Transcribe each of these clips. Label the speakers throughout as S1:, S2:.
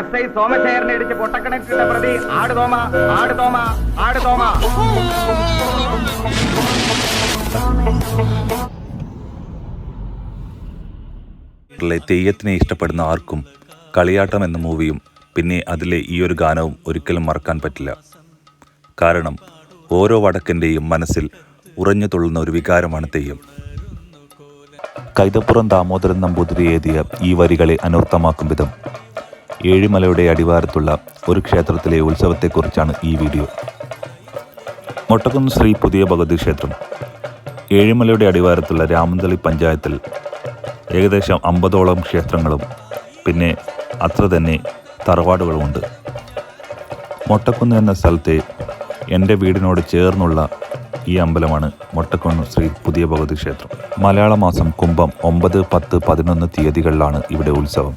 S1: S I സോമശേഖരനെ ഇടിച്ച് പൊട്ടക്കണക്കിട്ട പ്രതി ആട് തോമ ആട് തോമ ആട് തോമ.
S2: തെയ്യത്തിനെ ഇഷ്ടപ്പെടുന്ന ആർക്കും കളിയാട്ടം എന്ന മൂവിയും പിന്നെ അതിലെ ഈ ഒരു ഗാനവും ഒരിക്കലും മറക്കാൻ പറ്റില്ല. കാരണം ഓരോ വടക്കന്റെയും മനസ്സിൽ ഉറഞ്ഞു തുള്ളുന്ന ഒരു വികാരമാണ് തെയ്യം. കൈതപ്പുറം ദാമോദരൻ നമ്പൂതിരി എഴുതിയ ഈ വരികളെ അനർത്ഥമാക്കും വിധം. ഏഴിമലയുടെ അടിവാരത്തുള്ള ഒരു ക്ഷേത്രത്തിലെ ഉത്സവത്തെക്കുറിച്ചാണ് ഈ വീഡിയോ. മൊട്ടക്കുന്ന് ശ്രീ പുതിയ ഭഗവതി ക്ഷേത്രം. ഏഴിമലയുടെ അടിവാരത്തുള്ള രാമന്തളി പഞ്ചായത്തിൽ ഏകദേശം അമ്പതോളം ക്ഷേത്രങ്ങളും പിന്നെ അത്ര തന്നെ തറവാടുകളുമുണ്ട്. മൊട്ടക്കുന്ന് എന്ന സ്ഥലത്തെ എന്റെ വീടിനോട് ചേർന്നുള്ള ഈ അമ്പലമാണ് മൊട്ടക്കുന്ന് ശ്രീ പുതിയ ഭഗവതി ക്ഷേത്രം. മലയാള മാസം കുംഭം ഒമ്പത് പത്ത് പതിനൊന്ന് തീയതികളിലാണ് ഇവിടെ ഉത്സവം.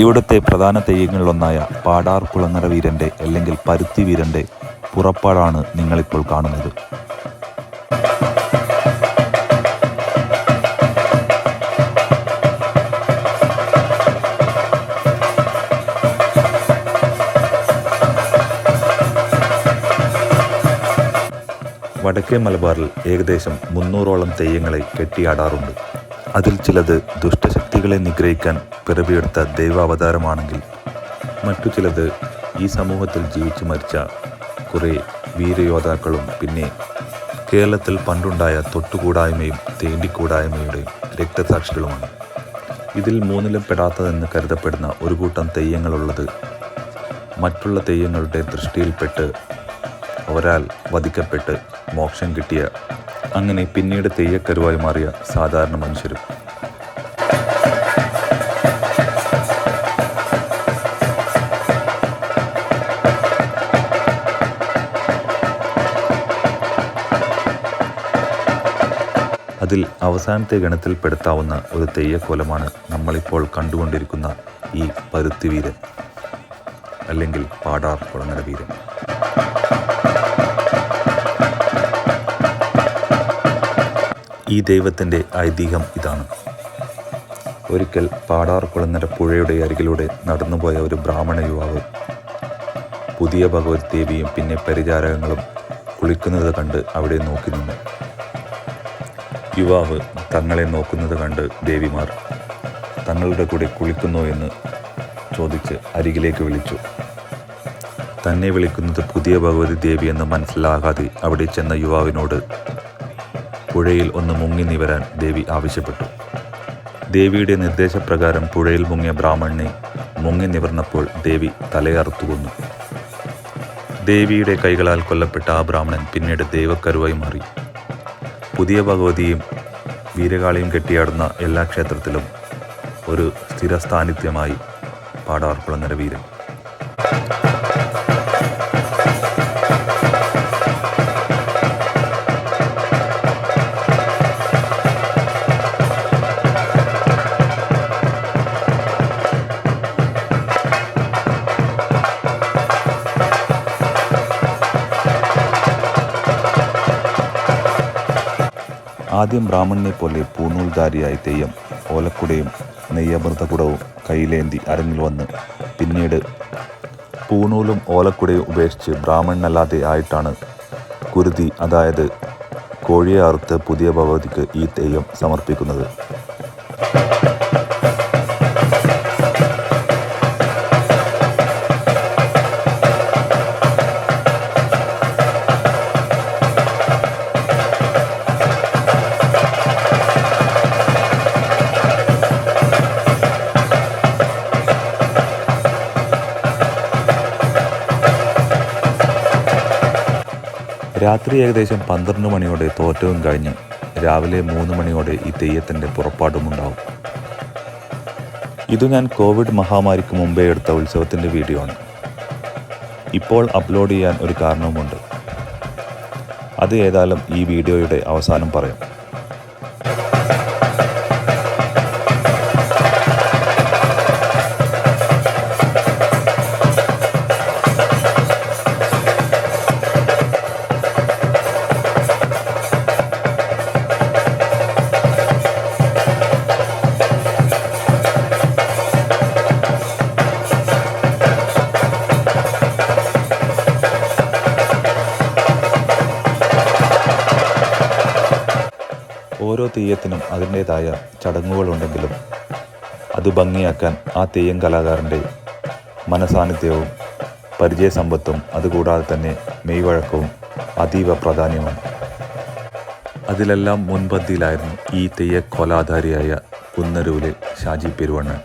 S2: ഇവിടുത്തെ പ്രധാന തെയ്യങ്ങളിലൊന്നായ പാടാർ കുളങ്ങര വീരന്റെ അല്ലെങ്കിൽ പരുത്തി വീരന്റെ പുറപ്പാടാണ് നിങ്ങളിപ്പോൾ കാണുന്നത്. വടക്കേ മലബാറിൽ ഏകദേശം മുന്നൂറോളം തെയ്യങ്ങളെ കെട്ടിയാടാറുണ്ട്. അതിൽ ചിലത് ദുഷ്ടശക്തികളെ നിഗ്രഹിക്കാൻ പിറവിയെടുത്ത ദൈവാവതാരമാണെങ്കിൽ മറ്റു ചിലത് ഈ സമൂഹത്തിൽ ജീവിച്ചു മരിച്ച കുറേ വീരയോദ്ധാക്കളും പിന്നെ കേരളത്തിൽ പണ്ടുണ്ടായ തൊട്ടുകൂടായ്മയും തേണ്ടിക്കൂടായ്മയുടെയും രക്തസാക്ഷികളുമാണ്. ഇതിൽ മൂന്നിലും പെടാത്തതെന്ന് കരുതപ്പെടുന്ന ഒരു കൂട്ടം തെയ്യങ്ങളുള്ളത് മറ്റുള്ള തെയ്യങ്ങളുടെ ദൃഷ്ടിയിൽപ്പെട്ട് ഒരാൾ വധിക്കപ്പെട്ട് മോക്ഷം കിട്ടിയ അങ്ങനെ പിന്നീട് തെയ്യക്കരുവായി മാറിയ സാധാരണ മനുഷ്യരും. അതിൽ അവസാനത്തെ ഗണത്തിൽപ്പെടുത്താവുന്ന ഒരു തെയ്യക്കോലമാണ് നമ്മളിപ്പോൾ കണ്ടുകൊണ്ടിരിക്കുന്ന ഈ പരുത്തിവീരൻ അല്ലെങ്കിൽ പാടാർ കുളങ്ങര വീരൻ. ഈ ദൈവത്തിന്റെ ഐതിഹ്യം ഇതാണ്. ഒരിക്കൽ പാടാർ കുളങ്ങര പുഴയുടെ അരികിലൂടെ നടന്നുപോയ ഒരു ബ്രാഹ്മണ യുവാവ് പുതിയ ഭഗവത് ദേവിയും പിന്നെ പരിചാരകങ്ങളും കുളിക്കുന്നത് കണ്ട് അവിടെ നോക്കി നിന്നു. യുവാവ് തങ്ങളെ നോക്കുന്നത് കണ്ട് ദേവിമാർ തങ്ങളുടെ കൂടെ കുളിക്കുന്നോ എന്ന് ചോദിച്ച് അരികിലേക്ക് വിളിച്ചു. തന്നെ വിളിക്കുന്നത് പുതിയ ഭഗവതി ദേവി എന്ന് മനസ്സിലാകാതെ അവിടെ ചെന്ന യുവാവിനോട് പുഴയിൽ ഒന്ന് മുങ്ങി നിവരാൻ ദേവി ആവശ്യപ്പെട്ടു. ദേവിയുടെ നിർദ്ദേശപ്രകാരം പുഴയിൽ മുങ്ങിയ ബ്രാഹ്മണനെ മുങ്ങി നിവർന്നപ്പോൾ ദേവി തലയറുത്തു കൊന്നു. ദേവിയുടെ കൈകളാൽ കൊല്ലപ്പെട്ട ആ ബ്രാഹ്മണൻ പിന്നീട് ദൈവക്കരുവായി മാറി. പുതിയ ഭഗവതിയും വീരകാളിയും കെട്ടിയാടുന്ന എല്ലാ ക്ഷേത്രത്തിലും ഒരു സ്ഥിരസ്ഥാനിത്യമായി സ്ഥാനിത്യമായി നിലവീരം ആദ്യം ബ്രാഹ്മണനെ പോലെ പൂണൂൽധാരിയായ തെയ്യം ഓലക്കുടയും നെയ്യമൃതകുടവും കയ്യിലേന്തി അരങ്ങിൽ വന്ന് പിന്നീട് പൂണൂലും ഓലക്കുടയും ഉപേക്ഷിച്ച് ബ്രാഹ്മണനല്ലാതെ ആയിട്ടാണ് കുരുതി അതായത് കോഴിയെ അറുത്ത് പുതിയ ഭഗവതിക്ക് ഈ തെയ്യം സമർപ്പിക്കുന്നത്. രാത്രി ഏകദേശം പന്ത്രണ്ട് മണിയോടെ തോറ്റവും കഴിഞ്ഞ് രാവിലെ മൂന്ന് മണിയോടെ ഈ തെയ്യത്തിന്റെ പുറപ്പാടുമുണ്ടാവും. ഇത് ഞാൻ കോവിഡ് മഹാമാരിക്ക് മുമ്പേ എടുത്ത ഉത്സവത്തിന്റെ വീഡിയോ ആണ്. ഇപ്പോൾ അപ്ലോഡ് ചെയ്യാൻ ഒരു കാരണവുമുണ്ട്. അത് ഏതായാലും ഈ വീഡിയോയുടെ അവസാനം പറയാം. തെയ്യത്തിനും അതിന്റേതായ ചടങ്ങുകളുണ്ടെങ്കിലും അത് ഭംഗിയാക്കാൻ ആ തെയ്യം കലാകാരന്റെ മനസാന്നിധ്യവും പരിചയസമ്പത്തും അതുകൂടാതെ തന്നെ മെയ്വഴക്കവും അതീവ പ്രാധാന്യമാണ്. അതിലെല്ലാം മുൻപന്തിയിലായിരുന്നു ഈ തെയ്യക്കോലാധാരിയായ കുന്നരൂലെ ഷാജി പെരുവണ്ണൻ.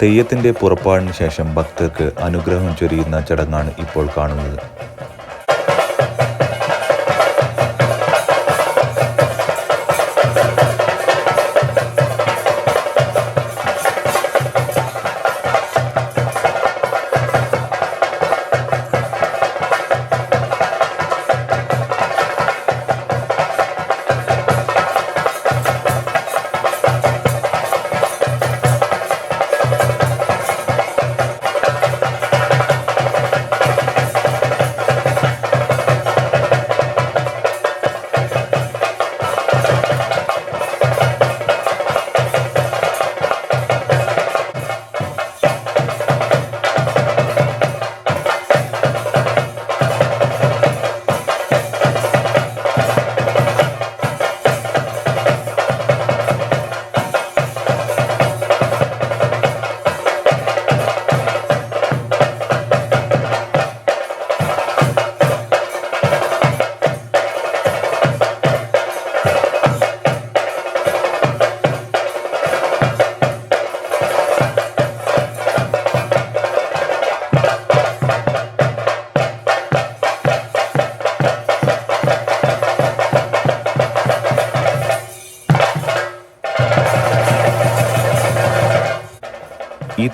S2: തെയ്യത്തിന്റെ പുറപ്പാടിന് ശേഷം ഭക്തർക്ക് അനുഗ്രഹം ചൊരിയുന്ന ചടങ്ങാണ് ഇപ്പോൾ കാണുന്നത്.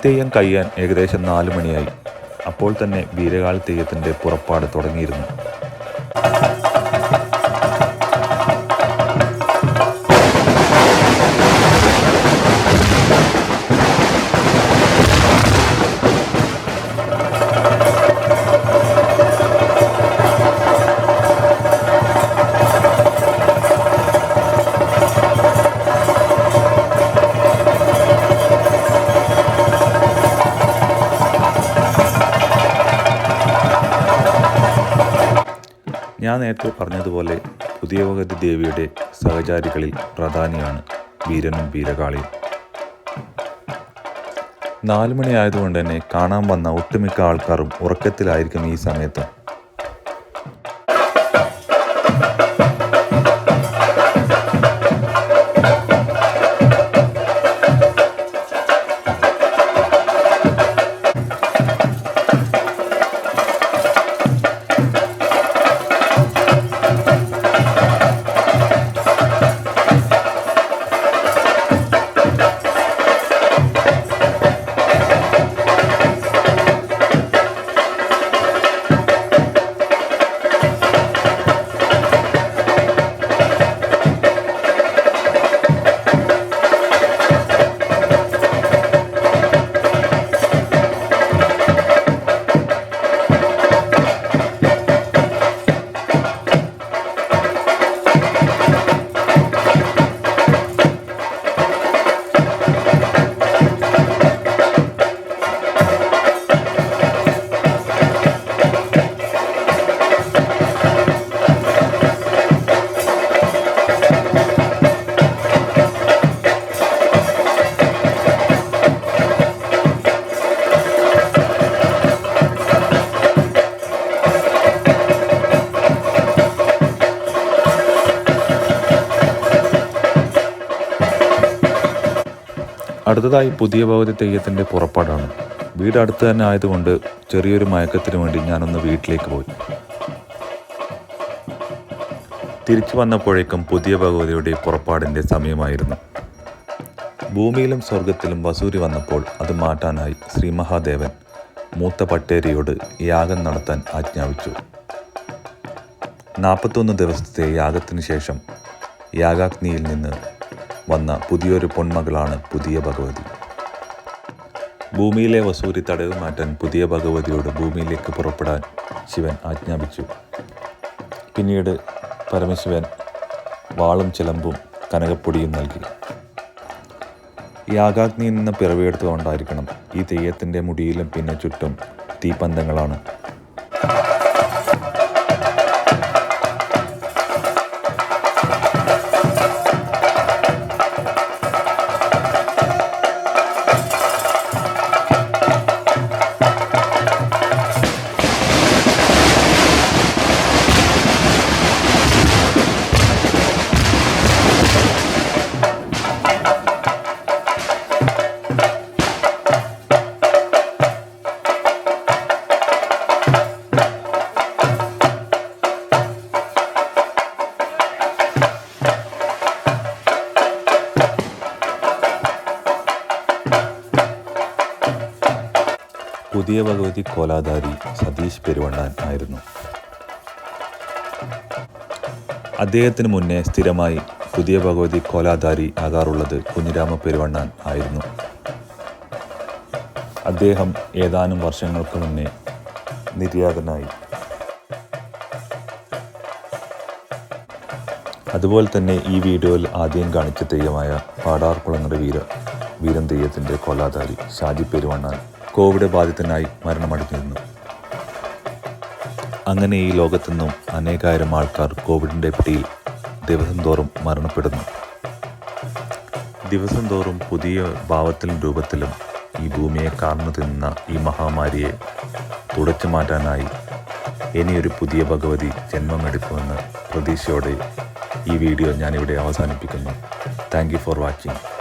S2: തെയ്യം കഴിയാൻ ഏകദേശം നാല് മണിയായി. അപ്പോൾ തന്നെ വീരകാല തെയ്യത്തിന്റെ പുറപ്പാട് തുടങ്ങിയിരുന്നു. ഞാൻ നേരത്തെ പറഞ്ഞതുപോലെ പുതിയവഗതി ദേവിയുടെ സഹചാരികളിൽ പ്രധാനിയാണ് വീരനും വീരകാളിയും. നാലുമണിയായതുകൊണ്ട് തന്നെ കാണാൻ വന്ന ഒട്ടുമിക്ക ആൾക്കാരും ഉറക്കത്തിലായിരിക്കും ഈ സമയത്ത്. അടുത്തതായി പുതിയ ഭഗവതി തെയ്യത്തിന്റെ പുറപ്പാടാണ്. വീട് അടുത്ത് തന്നെ ആയതുകൊണ്ട് ചെറിയൊരു മയക്കത്തിന് വേണ്ടി ഞാനൊന്ന് വീട്ടിലേക്ക് പോയി. തിരിച്ചു വന്നപ്പോഴേക്കും പുതിയ ഭഗവതിയുടെ പുറപ്പാടിന്റെ സമയമായിരുന്നു. ഭൂമിയിലും സ്വർഗത്തിലും വസൂരി വന്നപ്പോൾ അത് മാറ്റാനായി ശ്രീ മഹാദേവൻ മൂത്ത പട്ടേരിയോട് യാഗം നടത്താൻ ആജ്ഞാപിച്ചു. നാൽപ്പത്തൊന്ന് ദിവസത്തെ യാഗത്തിന് ശേഷം യാഗാഗ്നിയിൽ നിന്ന് വന്ന പുതിയൊരു പൊന്മകളാണ് പുതിയ ഭഗവതി. ഭൂമിയിലെ വസൂരി തടവ് മാറ്റാൻ പുതിയ ഭഗവതിയോട് ഭൂമിയിലേക്ക് പുറപ്പെടാൻ ശിവൻ ആജ്ഞാപിച്ചു. പിന്നീട് പരമശിവൻ വാളും ചിലമ്പും കനകപ്പൊടിയും നൽകി. യാഗാഗ്നിയിൽ നിന്ന് പിറവിയെടുത്തുകൊണ്ടായിരിക്കണം ഈ തെയ്യത്തിന്റെ മുടിയിലും പിന്നെ ചുറ്റും തീപ്പന്തങ്ങളാണ്. പുതിയ ഭഗവതി കോലാധാരി സതീഷ് പെരുവണ്ണാൻ ആയിരുന്നു. അദ്ദേഹത്തിന് മുന്നേ സ്ഥിരമായി പുതിയ ഭഗവതി കോലാധാരി ആകാറുള്ളത് കുഞ്ഞിരാമ പെരുവണ്ണാൻ ആയിരുന്നു. അദ്ദേഹം ഏതാനും വർഷങ്ങൾക്ക് മുന്നേ നിര്യാതനായി. അതുപോലെ തന്നെ ഈ വീഡിയോയിൽ ആദ്യം കാണിച്ച തെയ്യമായ പാടാർകുളങ്ങര വീര വീരൻ തെയ്യത്തിന്റെ കൊല്ലാധാരി ഷാജി പെരുവണ്ണാൻ കോവിഡ് ബാധിതനായി മരണമടഞ്ഞിരുന്നു. അങ്ങനെ ഈ ലോകത്തുനിന്നും അനേകായിരം ആൾക്കാർ കോവിഡിന്റെ പിടിയിൽ ദിവസം തോറും മരണപ്പെടുന്നു. ദിവസം തോറും പുതിയ ഭാവത്തിലും രൂപത്തിലും ഈ ഭൂമിയെ കാർന്നു തിന്ന ഈ മഹാമാരിയെ തുടച്ചു മാറ്റാനായി ഇനിയൊരു പുതിയ ഭഗവതി ജന്മമെടുക്കുമെന്ന് പ്രതീക്ഷയോടെ ഈ വീഡിയോ ഞാനിവിടെ അവസാനിപ്പിക്കുന്നു. Thank you for watching.